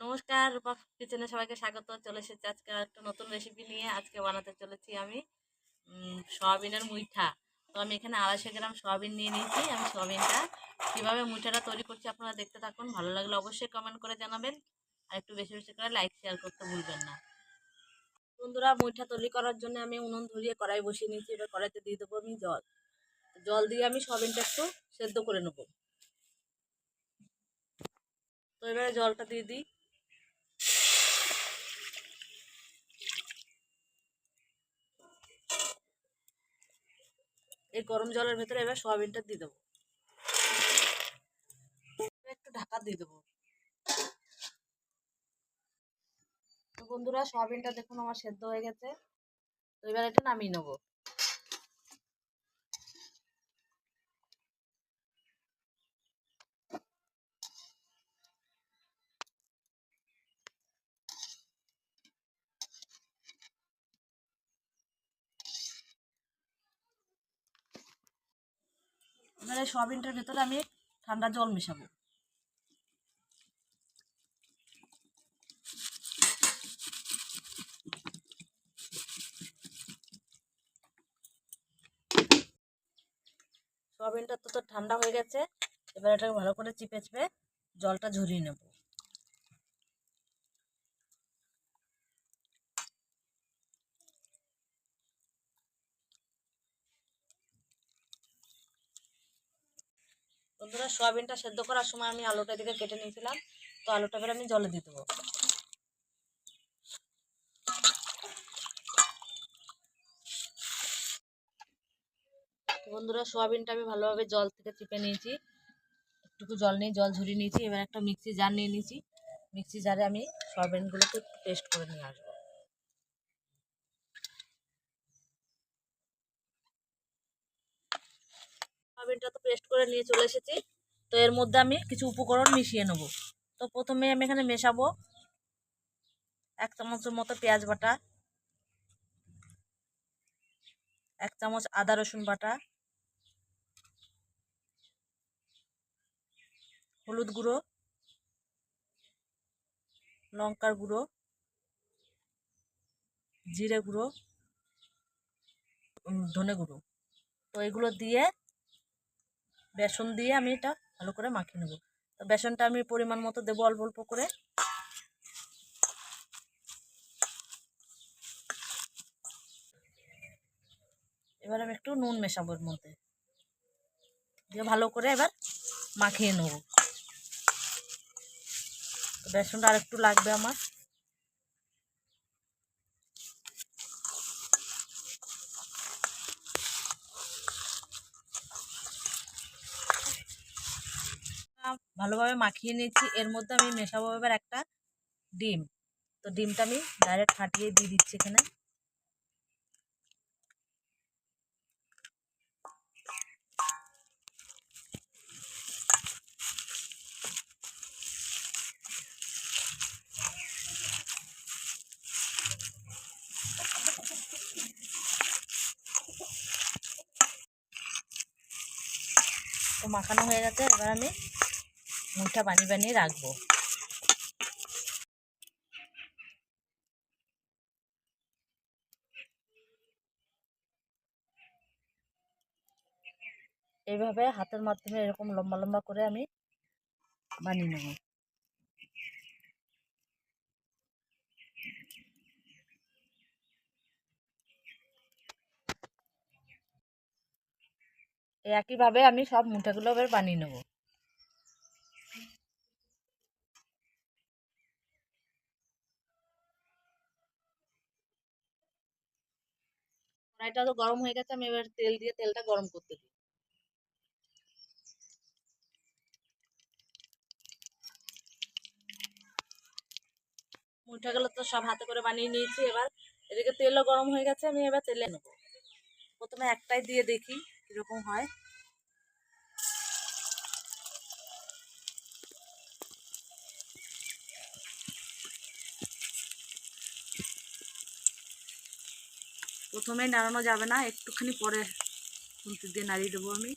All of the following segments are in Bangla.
নমস্কার রূপা কিচেনে সবাইকে স্বাগত। চলে এসেছি আজকে একটা নতুন রেসিপি নিয়ে। আজকে বানাতে চলেছি আমি সয়াবিনের মুইঠা। তো আমি এখানে আড়াইশো গ্রাম সয়াবিন নিয়ে নিয়েছি। আমি সয়াবিনটা কীভাবে মুইঠাটা তৈরি করছি আপনারা দেখতে থাকুন। ভালো লাগলে অবশ্যই কমেন্ট করে জানাবেন। আর একটু বেশি বেশি করে লাইক শেয়ার করতে ভুলবেন না। বন্ধুরা, মুইঠা তৈরি করার জন্য আমি উনুন ধরিয়ে কড়াই বসিয়ে নিয়েছি। এবার কড়াইতে দিয়ে দেবো আমি জল। জল দিয়ে আমি সয়াবিনটা একটু সেদ্ধ করে নেব। তো এবারে জলটা দিয়ে দিই। এই গরম জলের ভেতরে এবার সোয়াবিনটা দিয়ে দেবো। একটু ঢাকা দিয়ে দেবো। বন্ধুরা, সোয়াবিনটা দেখুন আমার সেদ্ধ হয়ে গেছে। এবার এটা নামিয়ে নেব। এবারে সয়াবিনটার ভেতরে আমি ঠান্ডা জল মেশাবো। সয়াবিনটা তো ঠান্ডা হয়ে গেছে, এবার এটাকে ভালো করে চিপে চিপে জলটা ঝরিয়ে নেব। বন্ধুরা, সয়াবিনটা সেদ্ধ করার সময় আমি আলুটা দিকে কেটে নিয়েছিলাম, তো আলুটা এবার আমি জলে দিয়ে দেবো। বন্ধুরা, সোয়াবিনটা আমি ভালোভাবে জল থেকে চিপে নিয়েছি। একটুকু জল নিয়ে, জল ঝরিয়ে নিয়েছি, এবার একটা মিক্সি জার নিয়ে নিয়েছি। মিক্সি জারে আমি সয়াবিনগুলোকে পেস্ট করে নিয়ে আসব। সয়াবিনটা তো পেস্ট করে নিয়ে চলে এসেছি। তো এর মধ্যে আমি কিছু উপকরণ মিশিয়ে নেব। তো প্রথমে আমি এখানে মেশাবো এক চামচের মতো পেঁয়াজ বাটা, এক চামচ আদা রসুন বাটা, হলুদ গুঁড়ো, লঙ্কার গুঁড়ো, জিরে গুঁড়ো ধনে গুঁড়ো। তো এগুলো দিয়ে বেসন দিয়ে আমি এটা ভালো করে মাখিয়ে নেব। তো বেসনটা আমি পরিমাণ মতো দেবো অল্প অল্প করে। এবার আমি একটু নুন মেশাবো এর মধ্যে। দিয়ে ভালো করে এবার মাখিয়ে নেব। বেসনটা আর একটু লাগবে আমার। ভালোভাবে মাখিয়ে নিয়েছি। এর মধ্যে আমি মেশাবো এবার একটা ডিম। তো ডিমটা আমি ডাইরেক্ট ফাটিয়ে দিয়ে দিচ্ছি এখানে। তো মাখানো হয়ে গেছে। এবার আমি মুখটা বানিয়ে বানিয়ে রাখব। এইভাবে হাতের মাধ্যমে এরকম লম্বা লম্বা করে আমি বানিয়ে নেব। একইভাবে আমি সব মুঠাগুলো বানিয়ে নেব। কড়াইটা তো গরম হয়ে গেছে, আমি এবার তেল দিয়ে তেলটা গরম করতে দিই। মুঠাগুলো তো সব হাতে করে বানিয়ে নিয়েছি এবার। এদিকে তেলও গরম হয়ে গেছে, আমি এবার তেলে নেব। প্রথমে একটাই দিয়ে দেখি কীরকম হয়। প্রথমেই নাড়ানো যাবে না, একটুখানি পরে খুন্তি দিয়ে নাড়িয়ে দেবো আমি।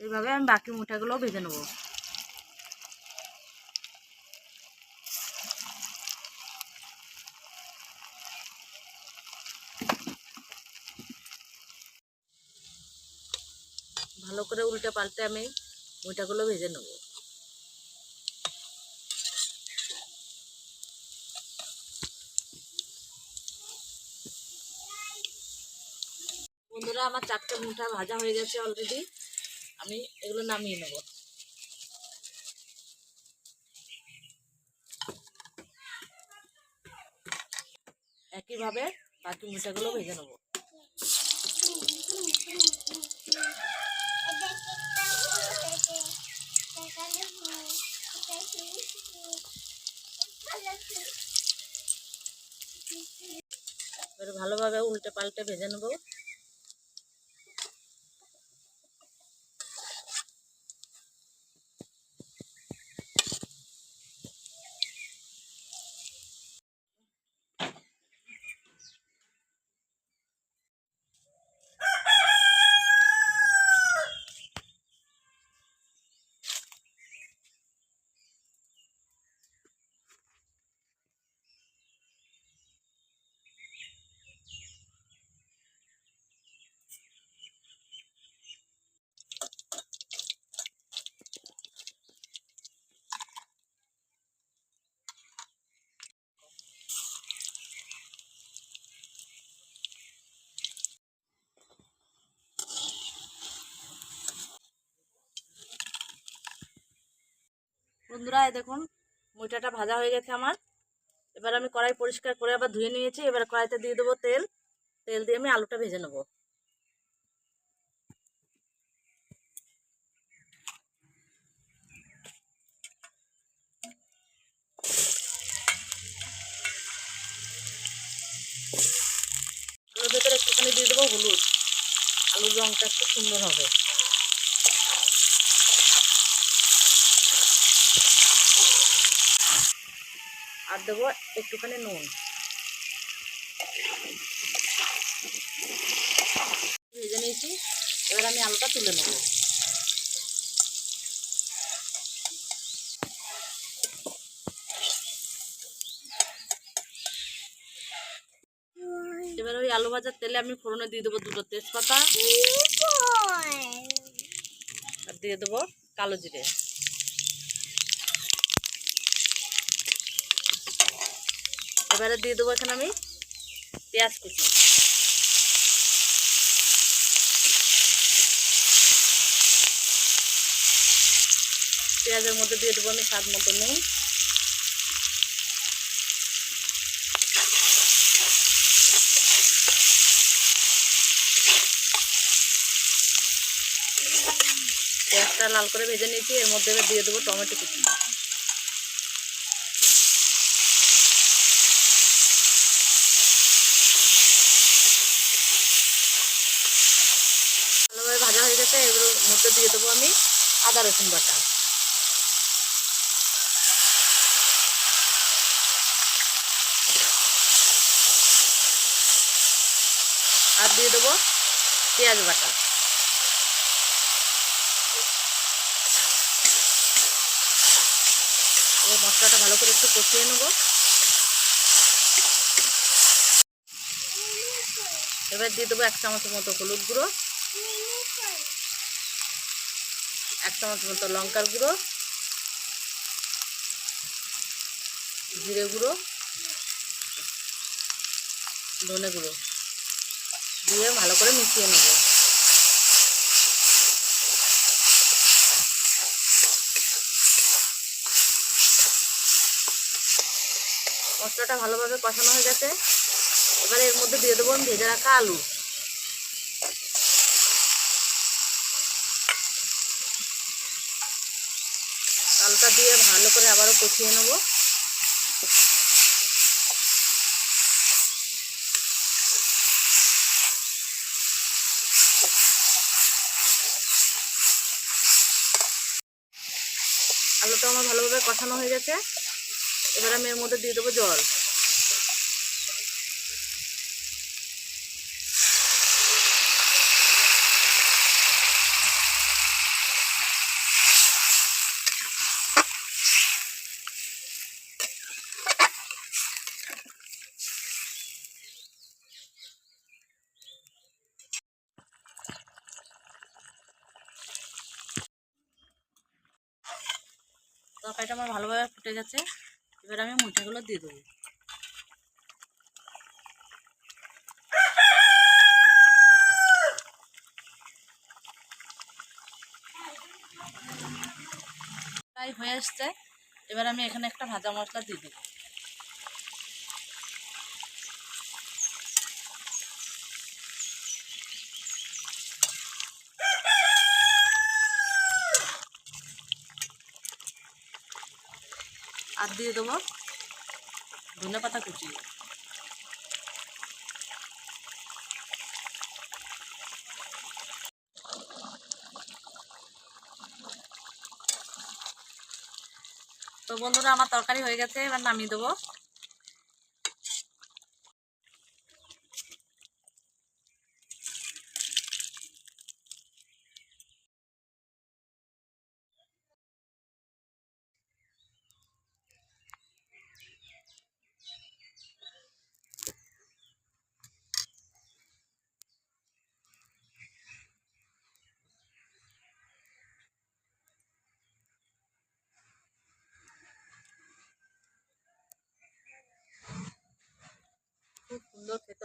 এইভাবে আমি বাকি মুঠাগুলো ভেজে নেব। ভালো করে উল্টে পাল্টে আমি মুঠাগুলো ভেজে নেব। বন্ধুরা, আমার চারটে মুঠা ভাজা হয়ে গেছে অলরেডি আমি এগুলো নামিয়ে নেব। একইভাবে বাকি মুঠাগুলো ভেজে নেব। ভালোভাবে উল্টে পাল্টে ভেজে নেব। বন্ধুরা দেখুন মুইটাটা ভাজা হয়ে গেছে আমার। এবার আমি কড়াই পরিষ্কার করে আবার ধুয়ে নিয়েছি। এবার কড়াইতে দিয়ে দেবো তেল। তেল দিয়ে আমি আলুটা ভেজে নেব। আলুর ভেতরে একটুখানি দিয়ে দেবো হলুদ। আলুর রঙটা একটু সুন্দর হবে। আর দেবো একটুখানি নুন। ভেজে নিয়েছি এবার আমি আলুটা তুলে নেব। এবার ওই আলু ভাজার তেলে আমি ফোড়নে দিয়ে দেবো দুটো তেজপাতা। আর দিয়ে দেবো কালো জিরে। এবারে দিয়ে দেবো এখানে আমি পেঁয়াজ কুচি। পেঁয়াজের মধ্যে দিয়ে দেবো আমি স্বাদ মতো নুন। পেঁয়াজটা লাল করে ভেজে নিয়েছি, এর মধ্যে দিয়ে দেবো টমেটো কুচি ভালোভাবে ভাজা হয়ে গেছে এগুলোর মধ্যে দিয়ে দেবো আমি আদা রসুন বাটা। আর দিয়ে দেবো পেঁয়াজ বাটা। এবার মশলাটা ভালো করে একটু কষিয়ে নেব। এবার দিয়ে দেবো এক চামচের মতো হলুদ গুঁড়ো এক চামচ মতো লঙ্কার গুঁড়ো, জিরে গুঁড়ো, ধনে গুঁড়ো দিয়ে ভালো করে মিশিয়ে নেব। মশলাটা ভালোভাবে কষানো হয়ে গেছে। এবারে এর মধ্যে দিয়ে দেবো ভেজে রাখা আলু। আলুটা দিয়ে ভালো করে আবারও কষিয়ে নেব। আলুটা আমার ভালোভাবে কষানো হয়ে গেছে। এবার আমি এর মধ্যে দিয়ে দেবো জল। তরকারিটা আমার ভালোভাবে ফুটে গেছে। এবার আমি মুঠাগুলো দিয়ে দেবো। প্রায় হয়ে আসছে। এবার আমি এখানে একটা ভাজা মশলা দিয়ে দেবো। আর দিয়ে দেবো ধনে পাতা কুচি। তো বন্ধুরা, আমার তরকারি হয়ে গেছে, এবার নামিয়ে দেবো।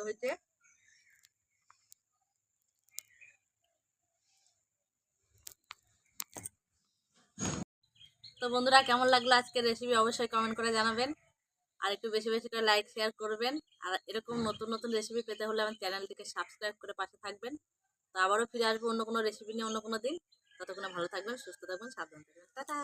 হয়েছে। তো বন্ধুরা, কেমন লাগল আজকের রেসিপি অবশ্যই কমেন্ট করে জানাবেন। আর একটু বেশি বেশি করে লাইক শেয়ার করবেন। আর এরকম নতুন নতুন রেসিপি পেতে হলে আমার চ্যানেলটিকে সাবস্ক্রাইব করে পাশে থাকবেন। তো আবারও ফিরে আসব অন্য কোনো রেসিপি নিয়ে অন্য কোনো দিন। ততক্ষণে ভালো থাকবেন, সুস্থ থাকবেন, সাবধান থাকবেন। টাটা!